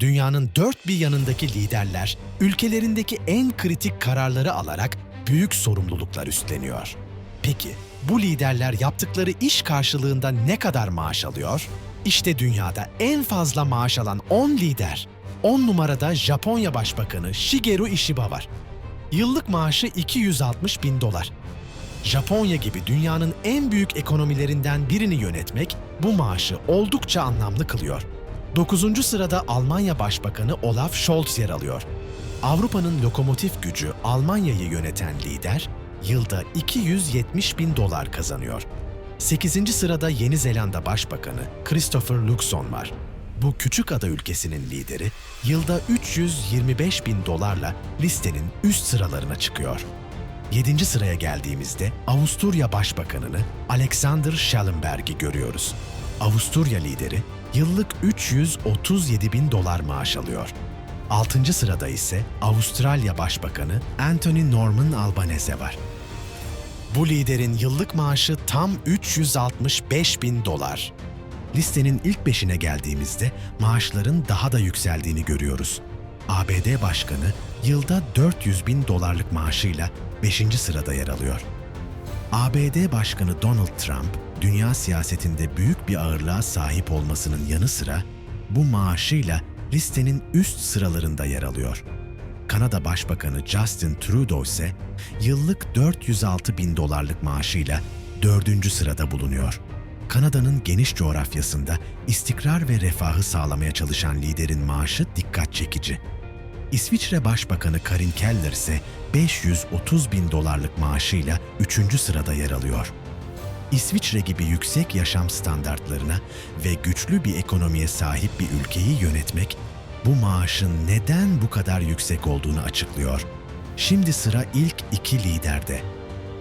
Dünyanın dört bir yanındaki liderler, ülkelerindeki en kritik kararları alarak büyük sorumluluklar üstleniyor. Peki, bu liderler yaptıkları iş karşılığında ne kadar maaş alıyor? İşte dünyada en fazla maaş alan 10 lider. 10 numarada Japonya Başbakanı Shigeru Ishiba var. Yıllık maaşı 260 bin dolar. Japonya gibi dünyanın en büyük ekonomilerinden birini yönetmek bu maaşı oldukça anlamlı kılıyor. 9. sırada Almanya Başbakanı Olaf Scholz yer alıyor. Avrupa'nın lokomotif gücü Almanya'yı yöneten lider, yılda 270 bin dolar kazanıyor. 8. sırada Yeni Zelanda Başbakanı Christopher Luxon var. Bu küçük ada ülkesinin lideri, yılda 325 bin dolarla listenin üst sıralarına çıkıyor. 7. sıraya geldiğimizde Avusturya Başbakanını Alexander Schallenberg'i görüyoruz. Avusturya lideri yıllık 337 bin dolar maaş alıyor. 6. sırada ise Avustralya Başbakanı Anthony Norman Albanese var. Bu liderin yıllık maaşı tam 365 bin dolar. Listenin ilk beşine geldiğimizde maaşların daha da yükseldiğini görüyoruz. ABD Başkanı yılda 400 bin dolarlık maaşıyla 5. sırada yer alıyor. ABD Başkanı Donald Trump, dünya siyasetinde büyük bir ağırlığa sahip olmasının yanı sıra bu maaşıyla listenin üst sıralarında yer alıyor. Kanada Başbakanı Justin Trudeau ise yıllık 406 bin dolarlık maaşıyla dördüncü sırada bulunuyor. Kanada'nın geniş coğrafyasında istikrar ve refahı sağlamaya çalışan liderin maaşı dikkat çekici. İsviçre Başbakanı Karin Keller ise 530 bin dolarlık maaşıyla üçüncü sırada yer alıyor. İsviçre gibi yüksek yaşam standartlarına ve güçlü bir ekonomiye sahip bir ülkeyi yönetmek bu maaşın neden bu kadar yüksek olduğunu açıklıyor. Şimdi sıra ilk iki liderde.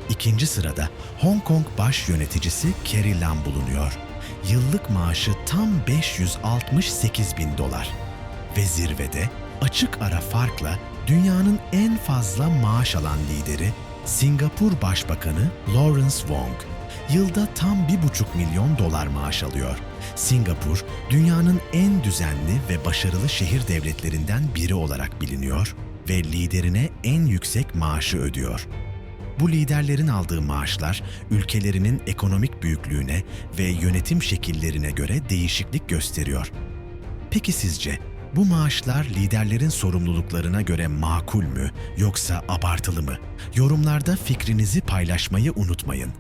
İkinci sırada Hong Kong baş yöneticisi Carrie Lam bulunuyor. Yıllık maaşı tam 568 bin dolar. Ve zirvede açık ara farkla dünyanın en fazla maaş alan lideri Singapur Başbakanı Lawrence Wong. Yılda tam 1,5 milyon dolar maaş alıyor. Singapur, dünyanın en düzenli ve başarılı şehir devletlerinden biri olarak biliniyor ve liderine en yüksek maaşı ödüyor. Bu liderlerin aldığı maaşlar ülkelerinin ekonomik büyüklüğüne ve yönetim şekillerine göre değişiklik gösteriyor. Peki sizce bu maaşlar liderlerin sorumluluklarına göre makul mü yoksa abartılı mı? Yorumlarda fikrinizi paylaşmayı unutmayın.